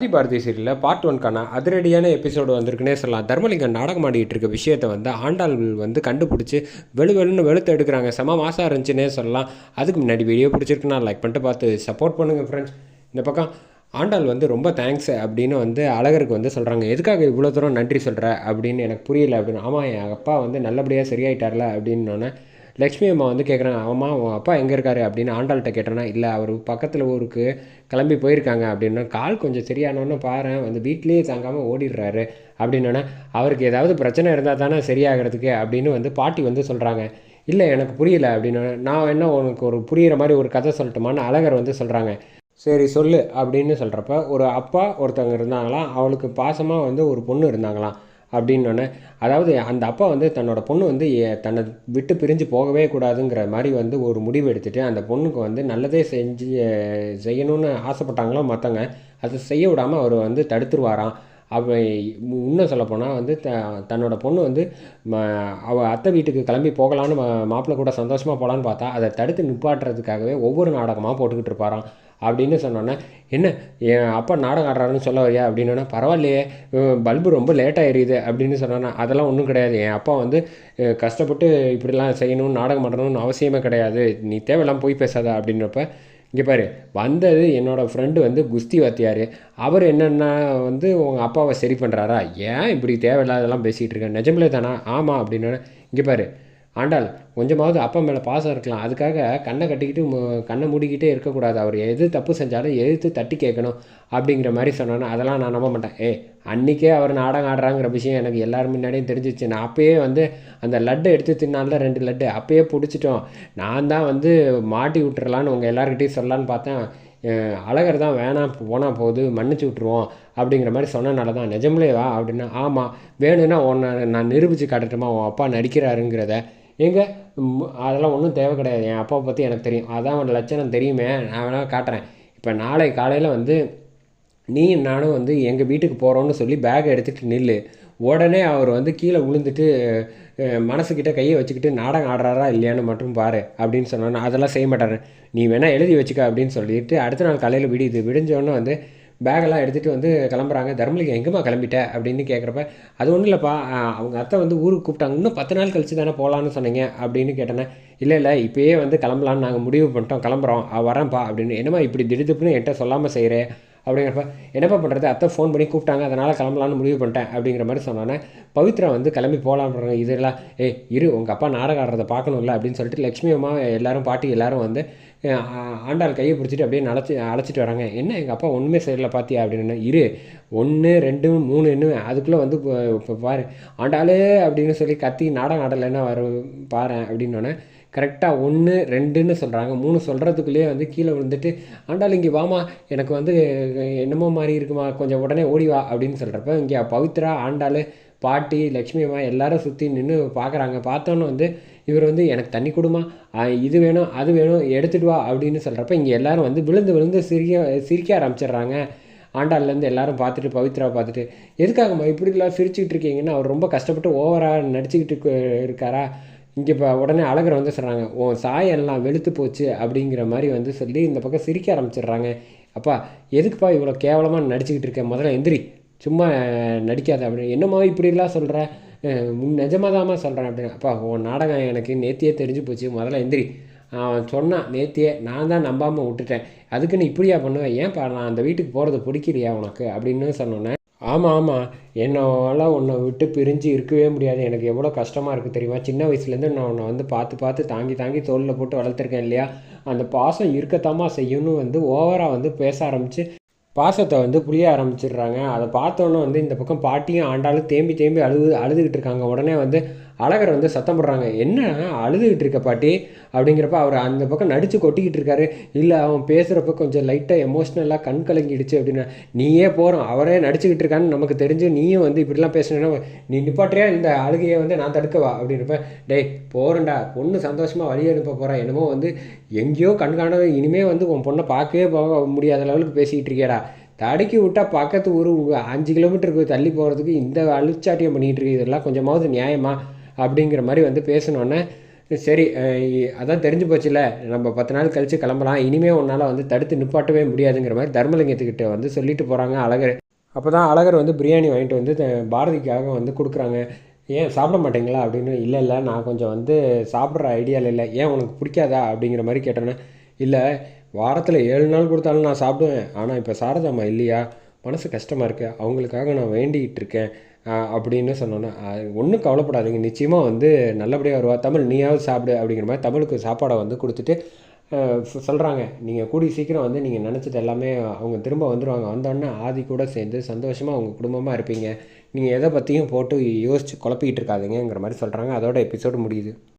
ஆதி பாரதி சீரியலில் பார்ட் ஒன்க்கான அதிரடியான எபிசோடு வந்திருக்குன்னே சொல்லலாம். தர்மலிங்கம் நாடகம் ஆடிட்டு இருக்க விஷயத்தை வந்து ஆண்டாள் வந்து கண்டுபிடிச்சி வெளு வெளுன்னு வெளுத்து எடுக்கிறாங்க. செம மாசாக இருந்துச்சுன்னே சொல்லலாம். அதுக்கு முன்னாடி வீடியோ பிடிச்சிருக்குன்னா லைக் பண்ணிட்டு பார்த்து சப்போர்ட் பண்ணுங்கள் ஃப்ரெண்ட்ஸ் இந்த பக்கம் ஆண்டாள் வந்து ரொம்ப தேங்க்ஸ் அப்படின்னு வந்து அழகருக்கு வந்து சொல்கிறாங்க எதுக்காக இவ்வளோ தூரம் நன்றி சொல்கிற அப்படின்னு எனக்கு புரியல அப்படின்னு. ஆமாம் என் அப்பா வந்து நல்லபடியாக சரியாயிட்டார்ல அப்படின்னோடனே லக்ஷ்மி அம்மா வந்து கேட்குறாங்க அம்மா உன் அப்பா எங்கே இருக்காரு? அப்படின்னு ஆண்டாள்கிட்ட கேட்டேன்னா இல்லை அவர் பக்கத்தில் ஊருக்கு கிளம்பி போயிருக்காங்க. அப்படின்னா கால் கொஞ்சம் சரியானோன்னு பாரு வந்து வீட்லேயே தாங்காமல் ஓடிடுறாரு. அப்படின்னோன்னா அவருக்கு ஏதாவது பிரச்சனை இருந்தால் தானே சரியாகிறதுக்கு? அப்படின்னு வந்து பாட்டி வந்து சொல்கிறாங்க இல்லை எனக்கு புரியல. அப்படின்னு நான் என்ன உனக்கு ஒரு புரிகிற மாதிரி ஒரு கதை சொல்லட்டுமான்னு அழகர் வந்து சொல்கிறாங்க சரி சொல்லு. அப்படின்னு சொல்கிறப்ப ஒரு அப்பா ஒருத்தவங்க இருந்தாங்களாம். அவளுக்கு பாசமாக வந்து ஒரு பொண்ணு இருந்தாங்களாம். அப்படின்னோடனே அதாவது அந்த அப்பா வந்து தன்னோட பொண்ணு வந்து தன்னை விட்டு பிரிஞ்சு போகவே கூடாதுங்கிற மாதிரி வந்து ஒரு முடிவு எடுத்துகிட்டு அந்த பொண்ணுக்கு வந்து நல்லதே செஞ்சு செய்யணும்னு ஆசைப்பட்டாங்களோ மற்றவங்க அதை செய்ய விடாமல் அவர் வந்து தடுத்துருவாராம். அவ இன்னும் சொல்லப்போனால் வந்து த தன்னோட பொண்ணு வந்து ம அவள் அத்தை வீட்டுக்கு கிளம்பி போகலான்னு மாப்பிள்ளை கூட சந்தோஷமாக போகலான்னு பார்த்தா அதை தடுத்து நிப்பாட்டுறதுக்காகவே ஒவ்வொரு நாடகமாக போட்டுக்கிட்டு இருப்பாராம். அப்படின்னு சொன்னோன்னே என்ன என் அப்பா நாடகம் ஆடுறாருன்னு சொல்ல வரியா? அப்படின்னா பரவாயில்லையே பல்பு ரொம்ப லேட்டாக எரியுது அப்படின்னு சொன்னோன்னா அதெல்லாம் ஒன்றும் கிடையாது. என் அப்பா வந்து கஷ்டப்பட்டு இப்படிலாம் செய்யணும் நாடகம் ஆடணும்னு அவசியமே கிடையாது. நீ தேவையெல்லாம் போய் பேசாத அப்படின்றப்ப இங்கே பாரு வந்தது என்னோடய ஃப்ரெண்டு வந்து குஸ்தி வாத்தியார். அவர் என்னென்னா வந்து உங்கள் அப்பாவை சரி பண்ணுறாரா ஏன் இப்படி தேவையில்லாதெல்லாம் பேசிகிட்டு இருக்கேன் நிஜமில்லை தானா? ஆமாம் அப்படின்னு இங்கே பாரு ஆண்டாள் கொஞ்சமாவது அப்பா மேலே பாசம் இருக்கலாம். அதுக்காக கண்ணை கட்டிக்கிட்டு மு- கண்ணை மூடிக்கிட்டே இருக்கக்கூடாது. அவர் எது தப்பு செஞ்சாலும் எதிர்த்து தட்டி கேட்கணும் அப்படிங்கிற மாதிரி சொன்னோன்னா அதெல்லாம் நான் நம்ப மாட்டேன். ஏ அன்றைக்கே அவர் நாடகம் ஆடுறாங்கிற விஷயம் எனக்கு எல்லோரும் முன்னாடியும் தெரிஞ்சிச்சு. நான் அப்பயே வந்து அந்த லட்டு எடுத்து தின்னால ரெண்டு லட்டு. அப்பயே பிடிச்சிட்டோம். நான் தான் வந்து மாட்டி விட்டுறலான்னு உங்கள் எல்லாருக்கிட்டையும் சொல்லலான்னு பார்த்தேன். அழகர் தான் வேணாம் போனால் போகுது மன்னிச்சு விட்ருவோம் அப்படிங்கிற மாதிரி சொன்னனால தான். நிஜம்லே வா அப்படின்னா ஆமாம் வேணும்னா உன்னை நான் நிரூபித்து காட்டட்டுமா? உன் அப்பா நடிக்கிறாருங்கிறத எங்க? அதெல்லாம் ஒன்றும் தேவை கிடையாது. என் அப்பாவை பற்றி எனக்கு தெரியும். அதான் அவன் லட்சணம் தெரியுமே. நான் வேணால் காட்டுறேன். இப்போ நாளை காலையில் வந்து நீ நானும் வந்து எங்கள் வீட்டுக்கு போகிறோன்னு சொல்லி பேக்கை எடுத்துகிட்டு நில்லு. உடனே அவர் வந்து கீழே விழுந்துட்டு மனசுக்கிட்ட கையை வச்சுக்கிட்டு நாடகம் ஆடுறாரா இல்லையான்னு மட்டும் பாரு அப்படின்னு சொன்னோன்னா அதெல்லாம் செய்ய மாட்டாரு நீ வேணால் எழுதி வச்சுக்க அப்படின்னு சொல்லிட்டு அடுத்த நாள் காலையில் விடியுது. விடிஞ்சோடனே வந்து பேக்கெல்லாம் எடுத்துகிட்டு வந்து கிளம்புறாங்க. தர்மலிங்கம் எங்கேம்மா கிளம்பிட்ட? அப்படின்னு கேட்குறப்ப அது ஒன்றும் இல்லைப்பா. அவங்க அத்தை வந்து ஊருக்கு கூப்பிட்டாங்க. இன்னும் பத்து நாள் கழிச்சு தானே போகலான்னு சொன்னீங்க. அப்படின்னு கேட்டேனே இல்லை இல்லை. இப்போயே வந்து கிளம்பலான்னு நாங்கள் முடிவு பண்ணிட்டோம். கிளம்புறோம். வரேன்ப்பா அப்படின்னு என்னம்மா இப்படி திடுதிப்புன்னு என்கிட்ட சொல்லாமல் செய்கிறேன் அப்படிங்கிறப்ப என்னப்பா பண்ணுறது அத்தை ஃபோன் பண்ணி கூப்பிட்டாங்க அதனால் கிளம்பலான்னு முடிவு பண்ணிட்டேன் அப்படிங்கிற மாதிரி சொன்னோன்னே பவித்ரா வந்து கிளம்பி போகலான்றாங்க இதெல்லாம் ஏ இரு உங்கள் அப்பா நாடகம் ஆடுறதை பார்க்கணும்ல அப்படின்னு சொல்லிட்டு லக்ஷ்மி அம்மா எல்லோரும் பாட்டி எல்லோரும் வந்து ஆண்டாள் கையை பிடிச்சிட்டு அப்படியே அழைச்சி அழைச்சிட்டு வராங்க. என்ன எங்கள் அப்பா ஒன்றுமே சரியில்லை பார்த்தியா அப்படின்னு இரு ஒன்று ரெண்டு மூணுன்னு அதுக்குள்ளே வந்து இப்போ பாரு ஆண்டாளே அப்படின்னு சொல்லி கத்தி நாடகம் ஆடலைன்னா வர பாரு அப்படின்னோடனே கரெக்டாக ஒன்று ரெண்டுன்னு சொல்கிறாங்க மூணு சொல்கிறதுக்குள்ளேயே வந்து கீழே விழுந்துட்டு ஆண்டாள் இங்கே வாமா எனக்கு வந்து என்னமோ மாதிரி இருக்குமா கொஞ்சம் உடனே ஓடி வா அப்படின்னு சொல்கிறப்ப இங்கே பவித்ரா ஆண்டாள் பாட்டி லக்ஷ்மி அம்மா எல்லாரும் சுற்றி நின்று பார்க்குறாங்க பார்த்தோன்னு வந்து இவர் வந்து எனக்கு தண்ணி கொடுமா இது வேணும் அது வேணும் எடுத்துட்டு வா அப்படின்னு சொல்கிறப்ப இங்கே எல்லோரும் வந்து விழுந்து விழுந்து சிரிக்க சிரிக்க ஆரம்பிச்சிடுறாங்க. ஆண்டாள்லேருந்து எல்லாரும் பார்த்துட்டு பவித்ரா பார்த்துட்டு எதுக்காகம்மா இப்படிலாம் சிரிச்சுக்கிட்டு இருக்கீங்கன்னா அவர் ரொம்ப கஷ்டப்பட்டு ஓவராக நடிச்சுக்கிட்டு இருக்காரா? இங்கே இப்போ உடனே அழகர் வந்து சொல்கிறாங்க உன் சாயெல்லாம் வெளுத்து போச்சு அப்படிங்கிற மாதிரி வந்து சொல்லி இந்த பக்கம் சிரிக்க ஆரம்பிச்சிடுறாங்க. அப்பா எதுக்குப்பா இவ்வளோ கேவலமாக நடிச்சுக்கிட்டு இருக்க? முதல்ல எந்திரி. சும்மா நடிக்காத அப்படின்னு. என்னம்மா இப்படிலாம் சொல்கிற நிஜமாக தாம்மா சொல்கிறேன் அப்படின்னு. அப்பா உன் நாடகம் எனக்கு நேத்தியே தெரிஞ்சு போச்சு. முதல்ல எந்திரி. அவன் சொன்னான் நேத்தியே நான் தான் நம்பாமல் விட்டுட்டேன். அதுக்கு நீ இப்படியா பண்ணுவேன் ஏன்ப்பா நான் அந்த வீட்டுக்கு போகிறது பிடிக்கலையா உனக்கு? அப்படின்னு சொன்னோன்னே ஆமாம் ஆமாம் என்னால் உன்னை விட்டு பிரிஞ்சு இருக்கவே முடியாது. எனக்கு எவ்வளோ கஷ்டமாக இருக்குது தெரியுமா? சின்ன வயசுலேருந்து நான் உன்னை வந்து பார்த்து பார்த்து தாங்கி தாங்கி தோளில் போட்டு வளர்த்துருக்கேன் இல்லையா? அந்த பாசம் இருக்கத்தாம்மா செய்யணும் வந்து ஓவராக வந்து பேச ஆரம்பித்து பாசத்தை வந்து புரிய ஆரம்பிச்சிடுறாங்க. அதை பார்த்தோன்னே வந்து இந்த பக்கம் பாட்டியும் ஆண்டாலும் தேம்பி தேம்பி அழுது அழுதுகிட்டு இருக்காங்க. உடனே வந்து அழகர் வந்து சத்தம் போடுறாங்க. என்ன அழுதுகிட்டு இருக்க பாட்டி? அப்படிங்கிறப்ப அவர் அந்த பக்கம் நடித்து கொட்டிக்கிட்டு இருக்காரு. இல்லை அவன் பேசுகிறப்ப கொஞ்சம் லைட்டாக எமோஷ்னலாக கண் கலங்கிடுச்சு அப்படின்னா நீயே போகிறோம் அவரே நடிச்சுக்கிட்டு இருக்கான்னு நமக்கு தெரிஞ்சு நீயும் வந்து இப்படிலாம் பேசினா நீ நிப்பாட்டியா இந்த அழுகையை வந்து நான் தடுக்கவா அப்படின்றப்ப டேய் போகிறேன்டா பொண்ணு சந்தோஷமாக வழி அனுப்ப போகிறேன் என்னமோ வந்து எங்கேயோ கண்காண இனிமே வந்து உன் பொண்ணை பார்க்கவே போக முடியாத லெவலுக்கு பேசிக்கிட்டு இருக்கியாடா. தடுக்கி விட்டா பக்கத்து ஊர் அஞ்சு கிலோமீட்டருக்கு தள்ளி போகிறதுக்கு இந்த அழுச்சாட்டியம் பண்ணிகிட்டு இருக்கு. இதெல்லாம் கொஞ்சமாவது நியாயமாக அப்படிங்கிற மாதிரி வந்து பேசினோன்னே சரி அதான் தெரிஞ்சு போச்சுல நம்ம பத்து நாள் கழித்து கிளம்பலாம் இனிமேல் உன்னால் வந்து தடுத்து நிப்பாட்டவே முடியாதுங்கிற மாதிரி தர்மலிங்கத்துக்கிட்ட வந்து சொல்லிட்டு போகிறாங்க அழகர். அப்போ தான் அழகர் வந்து பிரியாணி வாங்கிட்டு வந்து பாரதிக்காக வந்து கொடுக்குறாங்க. ஏன் சாப்பிட மாட்டீங்களா? அப்படின்னு இல்லை இல்லை நான் கொஞ்சம் வந்து சாப்பிட்ற ஐடியாவில் இல்லை. ஏன் உனக்கு பிடிக்காதா? அப்படிங்கிற மாதிரி கேட்டோன்னே இல்லை வாரத்தில் ஏழு நாள் கொடுத்தாலும் நான் சாப்பிடுவேன். ஆனால் இப்போ சாரதாம்மா இல்லையா? மனசு கஷ்டமாக இருக்குது அவங்களுக்காக நான் வேண்டிகிட்டு இருக்கேன். அப்படின்னு சொன்னோன்னே ஒன்றும் கவலைப்படாதீங்க. நிச்சயமாக வந்து நல்லபடியாக வருவா. தமிழ் நீயாவது சாப்பிடு அப்படிங்கிற மாதிரி தமிழுக்கு சாப்பாடை வந்து கொடுத்துட்டு சொல்கிறாங்க நீங்கள் கூடி சீக்கிரம் வந்து நீங்கள் நினச்சது எல்லாமே அவங்க திரும்ப வந்துடுவாங்க வந்தோடனே ஆதி கூட சேர்ந்து சந்தோஷமாக அவங்க குடும்பமாக இருப்பீங்க. நீங்கள் எதை பற்றியும் போட்டு யோசித்து குழப்பிக்கிட்டு இருக்காதீங்கங்கிற மாதிரி சொல்கிறாங்க அதோட எபிசோடு முடியுது.